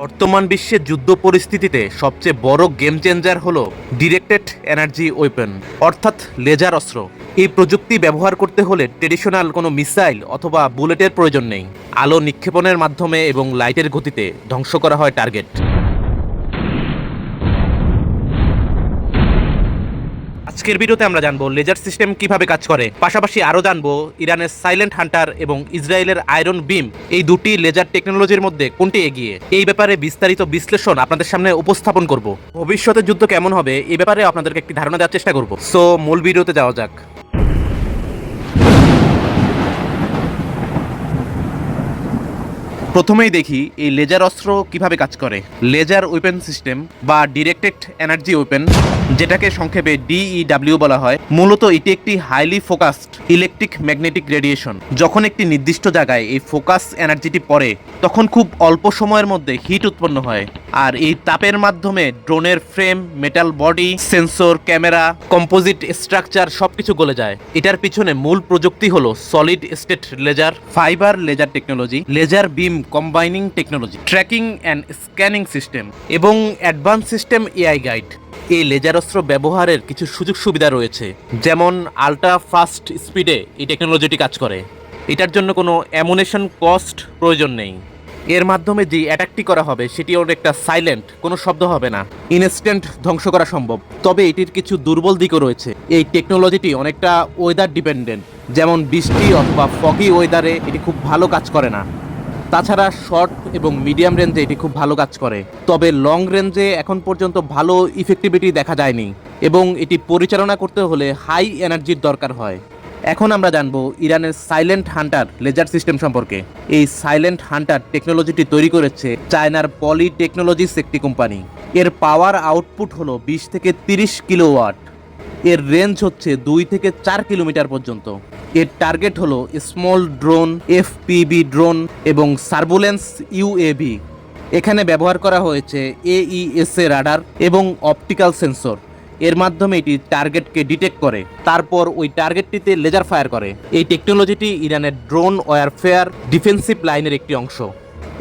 বর্তমান বিশ্বের যুদ্ধ পরিস্থিতিতে সবচেয়ে বড় গেম চেঞ্জার হল ডিরেক্টেড এনার্জি ওয়েপেন অর্থাৎ লেজার অস্ত্র। এই প্রযুক্তি ব্যবহার করতে হলে ট্রেডিশনাল কোনো মিসাইল অথবা বুলেটের প্রয়োজন নেই। আলো নিক্ষেপণের মাধ্যমে এবং লাইটের গতিতে ধ্বংস করা হয় টার্গেট আজকের ভিডিওতে আমরা জানব লেজার সিস্টেম কীভাবে কাজ করে। পাশাপাশি আরও জানব ইরানের সাইলেন্ট হান্টার এবং ইসরায়েলের আয়রন বিম। এই দুটি লেজার টেকনোলজির মধ্যে কোনটি এগিয়ে? এই ব্যাপারে বিস্তারিত বিশ্লেষণ আপনাদের সামনে উপস্থাপন করব। ভবিষ্যতে যুদ্ধ কেমন হবে? এই ব্যাপারে আপনাদেরকে একটি ধারণা দেওয়ার চেষ্টা করব। সো মূল ভিডিওতে যাওয়া যাক। প্রথমেই দেখি এই লেজার অস্ত্র কীভাবে কাজ করে। লেজার ওয়েপেন সিস্টেম বা ডিরেক্টেড এনার্জি ওয়েপেন যেটাকে সংক্ষেপে ডিইডাব্লিউ বলা হয়, মূলত এটি একটি highly focused electric magnetic radiation যখন একটি নির্দিষ্ট জায়গায় এই ফোকাস এনার্জিটি পড়ে, তখন খুব অল্প সময়ের মধ্যে হিট উৎপন্ন হয়। আর এই তাপের মাধ্যমে ড্রোনের frame metal body sensor camera composite structure সবকিছু গলে যায়। এটার পিছনে মূল প্রযুক্তি হলো solid state laser fibre laser technology laser beam combining technology, tracking and scanning system এবং অ্যাডভান্স সিস্টেম এআই গাইড। এই লেজার অস্ত্র ব্যবহারের কিছু সুযোগ সুবিধা রয়েছে, যেমন আল্ট্রা ফাস্ট স্পিডে এই টেকনোলজিটি কাজ করে। এটার জন্য কোনো অ্যামুনেশন কস্ট প্রয়োজন নেই। এর মাধ্যমে যে অ্যাটাকটি করা হবে, সেটি অনেকটা সাইলেন্ট, কোনো শব্দ হবে না, ইনস্ট্যান্ট ধ্বংস করা সম্ভব। তবে এটির কিছু দুর্বল দিকও রয়েছে। এই টেকনোলজিটি অনেকটা ওয়েদার ডিপেন্ডেন্ট যেমন বৃষ্টি অথবা ফগি ওয়েদারে এটি খুব ভালো কাজ করে না। তাছাড়া শর্ট এবং মিডিয়াম রেঞ্জে এটি খুব ভালো কাজ করে। তবে লং রেঞ্জে এখন পর্যন্ত ভালো ইফেক্টিভিটি দেখা যায়নি এবং এটি পরিচালনা করতে হলে হাই এনার্জির দরকার হয়। এখন আমরা জানব ইরানের সাইলেন্ট হান্টার লেজার সিস্টেম সম্পর্কে। এই সাইলেন্ট হান্টার টেকনোলজিটি তৈরি করেছে চায়নার পলি টেকনোলজিস একটি কোম্পানি এর পাওয়ার আউটপুট হলো বিশ থেকে তিরিশ কিলোওয়াট। এর রেঞ্জ হচ্ছে দুই থেকে চার কিলোমিটার পর্যন্ত। এর টার্গেট হলো স্মল ড্রোন এফপিবি ড্রোন এবং সার্বুলেন্স ইউএভি এখানে ব্যবহার করা হয়েছে এইএসএ রাডার এবং অপটিক্যাল সেন্সর এর মাধ্যমে এটি টার্গেটকে ডিটেক্ট করে। তারপর ওই টার্গেটটিতে লেজার ফায়ার করে। এই টেকনোলজিটি ইরানের ড্রোন ওয়ারফেয়ার ডিফেন্সিভ লাইনের একটি অংশ।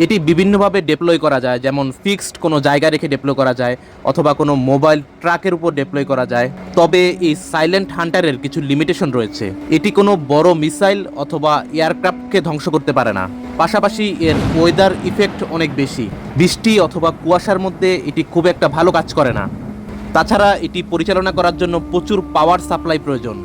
এটি বিভিন্নভাবে ডেপ্লয় করা যায়, যেমন ফিক্সড কোনো জায়গা রেখে ডেপ্লয় করা যায়, অথবা কোনো মোবাইল ট্রাকের উপর ডেপ্লয় করা যায়। তবে এই সাইলেন্ট হান্টারের কিছু লিমিটেশন রয়েছে। এটি কোনো বড় মিসাইল অথবা এয়ারক্রাফটকে ধ্বংস করতে পারে না। পাশাপাশি এর ওয়েদার ইফেক্ট অনেক বেশি। বৃষ্টি অথবা কুয়াশার মধ্যে এটি খুব একটা ভালো কাজ করে না। তাছাড়া এটি পরিচালনা করার জন্য প্রচুর পাওয়ার সাপ্লাই প্রয়োজন।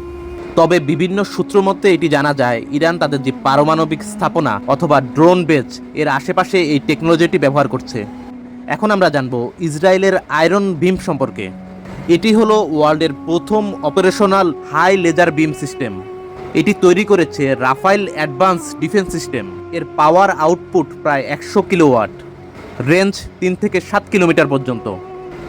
তবে বিভিন্ন সূত্র মধ্যে এটি জানা যায়, ইরান তাদের যে পারমাণবিক স্থাপনা অথবা ড্রোন বেজ, এর আশেপাশে এই টেকনোলজিটি ব্যবহার করছে। এখন আমরা জানব ইসরায়েলের আয়রন বিম সম্পর্কে। এটি হলো ওয়ার্ল্ডের প্রথম operational high laser beam system. এটি তৈরি করেছে রাফাইল অ্যাডভান্স ডিফেন্স সিস্টেম। এর পাওয়ার আউটপুট প্রায় একশো কিলোওয়াট। রেঞ্জ তিন থেকে সাত কিলোমিটার পর্যন্ত।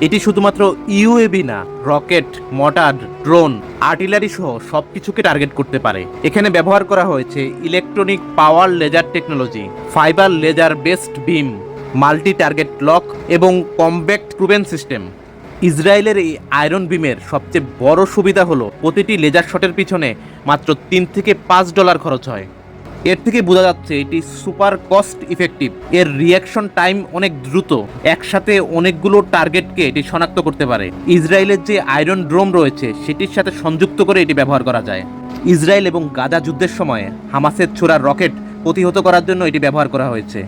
এটি শুধুমাত্র ইউএবি না, রকেট মটার ড্রোন, আর্টিলারি সহ সব কিছুকে টার্গেট করতে পারে। এখানে ব্যবহার করা হয়েছে electronic power laser technology, fibre laser based beam multi target lock এবং কমব্যাক্ট প্রুভেন সিস্টেম। ইসরায়েলের এই আয়রন বিমের সবচেয়ে বড় সুবিধা হলো, প্রতিটি লেজার শটের পিছনে মাত্র তিন থেকে পাঁচ ডলার খরচ হয়। এর থেকে বোঝা যাচ্ছে এটি সুপার কস্ট ইফেক্টিভ। এর রিয়াকশন টাইম অনেক দ্রুত। একসাথে অনেকগুলো টার্গেটকে এটি শনাক্ত করতে পারে। ইসরায়েলের যে আয়রন ড্রোম রয়েছে, সেটির সাথে সংযুক্ত করে এটি ব্যবহার করা যায়। ইসরায়েল এবং গাজা যুদ্ধের সময় হামাসের ছোড়া রকেট প্রতিহত করার জন্য এটি ব্যবহার করা হয়েছে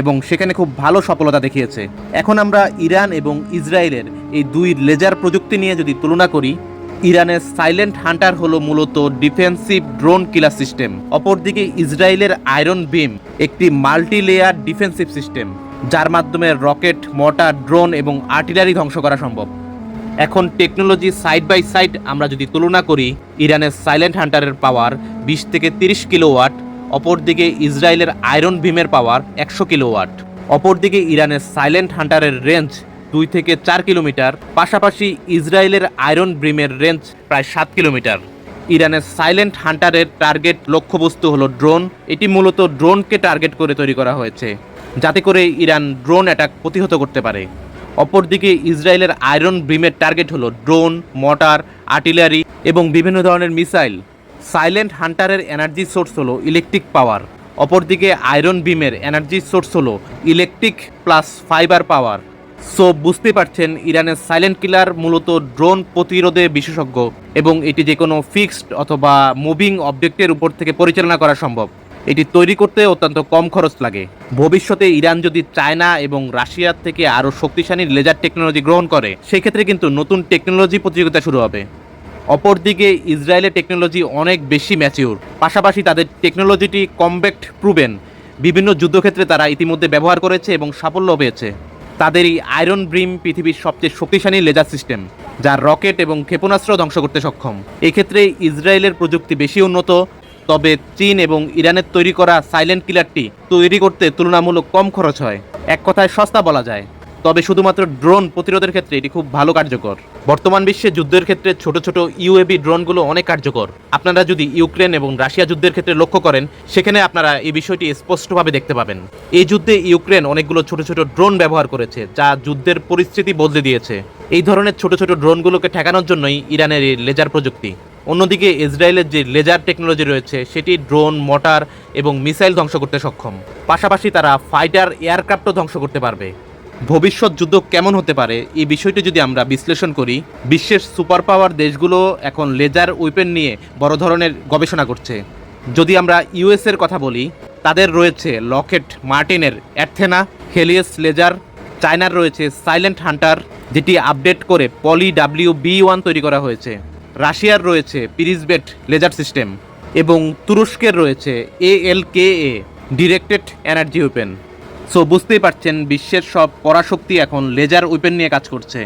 এবং সেখানে খুব ভালো সফলতা দেখিয়েছে। এখন আমরা ইরান এবং ইসরায়েলের এই দুই লেজার প্রযুক্তি নিয়ে যদি তুলনা করি ইরানের সাইলেন্ট হান্টার হলো মূলত ডিফেন্সিভ ড্রোন কিলার সিস্টেম। অপরদিকে ইসরায়েলের আয়রন বিম একটি মাল্টি লেয়ার ডিফেন্সিভ সিস্টেম, যার মাধ্যমে রকেট মটার ড্রোন এবং আর্টিলারি ধ্বংস করা সম্ভব। এখন টেকনোলজি সাইড বাই সাইড আমরা যদি তুলনা করি, ইরানের সাইলেন্ট হান্টারের পাওয়ার বিশ থেকে তিরিশ কিলোওয়াট, অপরদিকে ইসরায়েলের আয়রন বিমের পাওয়ার একশো কিলোওয়াট। অপরদিকে ইরানের সাইলেন্ট হান্টারের রেঞ্জ দুই থেকে চার কিলোমিটার, পাশাপাশি ইসরায়েলের আয়রন ব্রিমের রেঞ্জ প্রায় সাত কিলোমিটার। ইরানের সাইলেন্ট হান্টারের টার্গেট লক্ষ্যবস্তু হলো ড্রোন। এটি মূলত ড্রোনকে টার্গেট করে তৈরি করা হয়েছে, যাতে করে ইরান ড্রোন অ্যাটাক প্রতিহত করতে পারে। অপরদিকে ইসরায়েলের আয়রন ব্রিমের টার্গেট হলো ড্রোন মটার আর্টিলারি এবং বিভিন্ন ধরনের মিসাইল। সাইলেন্ট হান্টারের এনার্জি সোর্স হলো ইলেকট্রিক পাওয়ার। অপরদিকে আয়রন বিমের এনার্জি সোর্স হলো electric plus fibre power. So বুঝতে পারছেন, ইরানের সাইলেন্ট কিলার মূলত ড্রোন প্রতিরোধে বিশেষজ্ঞ এবং এটি যে কোনো ফিক্সড অথবা মুভিং অবজেক্টের উপর থেকে পরিচালনা করা সম্ভব। এটি তৈরি করতে অত্যন্ত কম খরচ লাগে। ভবিষ্যতে ইরান যদি চায়না এবং রাশিয়ার থেকে আরও শক্তিশালী লেজার টেকনোলজি গ্রহণ করে, সেক্ষেত্রে কিন্তু নতুন টেকনোলজি প্রতিযোগিতা শুরু হবে। অপরদিকে ইসরায়েলের টেকনোলজি অনেক বেশি ম্যাচিউর। পাশাপাশি তাদের টেকনোলজিটি কমব্যাক্ট প্রুভেন বিভিন্ন যুদ্ধক্ষেত্রে তারা ইতিমধ্যে ব্যবহার করেছে এবং সাফল্য পেয়েছে। তাদের এই আয়রন ব্রিম পৃথিবীর সবচেয়ে শক্তিশালী লেজার সিস্টেম, যা রকেট এবং ক্ষেপণাস্ত্র ধ্বংস করতে সক্ষম। এক্ষেত্রে ইসরায়েলের প্রযুক্তি বেশি উন্নত, তবে চীন এবং ইরানের তৈরি করা সাইলেন্ট কিলারটি তৈরি করতে তুলনামূলক কম খরচ হয়। এক কথায় সস্তা বলা যায়। তবে শুধুমাত্র ড্রোন প্রতিরোধের ক্ষেত্রে এটি খুব ভালো কার্যকর। বর্তমান বিশ্বে যুদ্ধের ক্ষেত্রে ছোট ছোট ইউএবি ড্রোনগুলো অনেক কার্যকর। আপনারা যদি ইউক্রেন এবং রাশিয়া যুদ্ধের ক্ষেত্রে লক্ষ্য করেন, সেখানে আপনারা এই বিষয়টি স্পষ্টভাবে দেখতে পাবেন। এই যুদ্ধে ইউক্রেন অনেকগুলো ছোট ছোট ড্রোন ব্যবহার করেছে, যা যুদ্ধের পরিস্থিতি বদলে দিয়েছে। এই ধরনের ছোট ছোট ড্রোনগুলোকে ঠেকানোর জন্যই ইরানের এই লেজার প্রযুক্তি। অন্যদিকে ইসরায়েলের যে লেজার টেকনোলজি রয়েছে, সেটি ড্রোন মোটার এবং মিসাইল ধ্বংস করতে সক্ষম। পাশাপাশি তারা ফাইটার, এয়ারক্রাফটও ধ্বংস করতে পারবে। ভবিষ্যৎ যুদ্ধ কেমন হতে পারে? এই বিষয়টি যদি আমরা বিশ্লেষণ করি, বিশ্বের সুপার পাওয়ার দেশগুলো এখন লেজার উইপেন নিয়ে বড় ধরনের গবেষণা করছে। যদি আমরা ইউএস এর কথা বলি, তাদের রয়েছে লকেট মার্টিনের অ্যাথেনা, হেলিয়াস লেজার, চায়নার রয়েছে সাইলেন্ট হান্টার, যেটি আপডেট করে পলি ডাব্লিউ বি ওয়ান তৈরি করা হয়েছে। রাশিয়ার রয়েছে পিরিসবেট লেজার সিস্টেম এবং তুরস্কের রয়েছে A L K A directed energy weapon so বুঝতেই পারছেন, বিশ্বের সব পরাশক্তি এখন লেজার ওপেন নিয়ে কাজ করছে।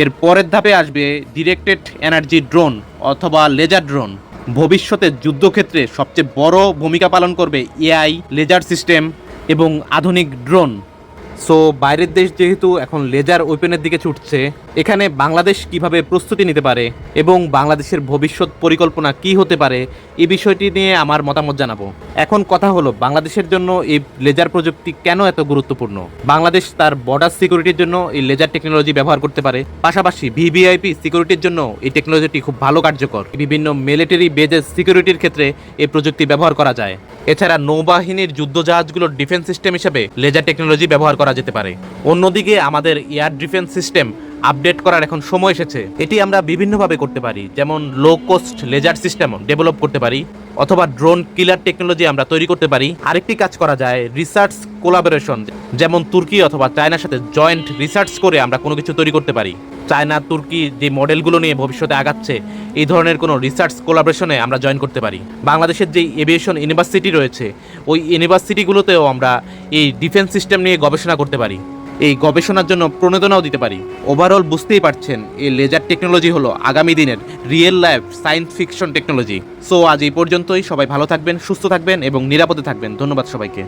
এর পরের ধাপে আসবে ডিরেক্টেড এনার্জি ড্রোন অথবা লেজার ড্রোন ভবিষ্যতে যুদ্ধক্ষেত্রে সবচেয়ে বড় ভূমিকা পালন করবে এআই লেজার সিস্টেম এবং আধুনিক ড্রোন সো বাইরের দেশ যেহেতু এখন লেজার ওপেনের দিকে ছুটছে, এখানে বাংলাদেশ কীভাবে প্রস্তুতি নিতে পারে এবং বাংলাদেশের ভবিষ্যৎ পরিকল্পনা কি হতে পারে এই বিষয়টি নিয়ে আমার মতামত জানাব। এখন কথা হলো, বাংলাদেশের জন্য এই লেজার প্রযুক্তি কেন এত গুরুত্বপূর্ণ? বাংলাদেশ তার বর্ডার সিকিউরিটির জন্য এই লেজার টেকনোলজি ব্যবহার করতে পারে। পাশাপাশি ভিভিআইপি সিকিউরিটির জন্য এই টেকনোলজিটি খুব ভালো কার্যকর। বিভিন্ন মিলিটারি বেজের সিকিউরিটির ক্ষেত্রে এই প্রযুক্তি ব্যবহার করা যায়। এছাড়া নৌবাহিনীর যুদ্ধজাহাজগুলোর ডিফেন্স সিস্টেম হিসেবে লেজার টেকনোলজি ব্যবহার করা যেতে পারে। অন্যদিকে আমাদের এয়ার ডিফেন্স সিস্টেম আপডেট করার এখন সময় এসেছে। এটি আমরা বিভিন্নভাবে করতে পারি, যেমন low cost laser system develop করতে পারি, অথবা ড্রোন কিলার টেকনোলজি আমরা তৈরি করতে পারি। আরেকটি কাজ করা যায় রিসার্চ কোলাবোরেশন যেমন তুর্কি অথবা চায়নার সাথে জয়েন্ট রিসার্চ করে আমরা কোনো কিছু তৈরি করতে পারি। চায়না, তুর্কি যে মডেলগুলো নিয়ে ভবিষ্যতে আগাচ্ছে, এই ধরনের কোনো রিসার্চ কোলাবোরেশনে আমরা জয়েন করতে পারি। বাংলাদেশের যে এভিয়েশন ইউনিভার্সিটি রয়েছে, ওই ইউনিভার্সিটিগুলোতেও আমরা এই ডিফেন্স সিস্টেম নিয়ে গবেষণা করতে পারি। এই গবেষণার জন্য প্রণোদনাও দিতে পারি। ওভারঅল বুঝতেই পারছেন, এই লেজার টেকনোলজি হলো আগামী দিনের real life science fiction technology so আজ এই পর্যন্তই, সবাই ভালো থাকবেন, সুস্থ থাকবেন এবং নিরাপদে থাকবেন। ধন্যবাদ সবাইকে।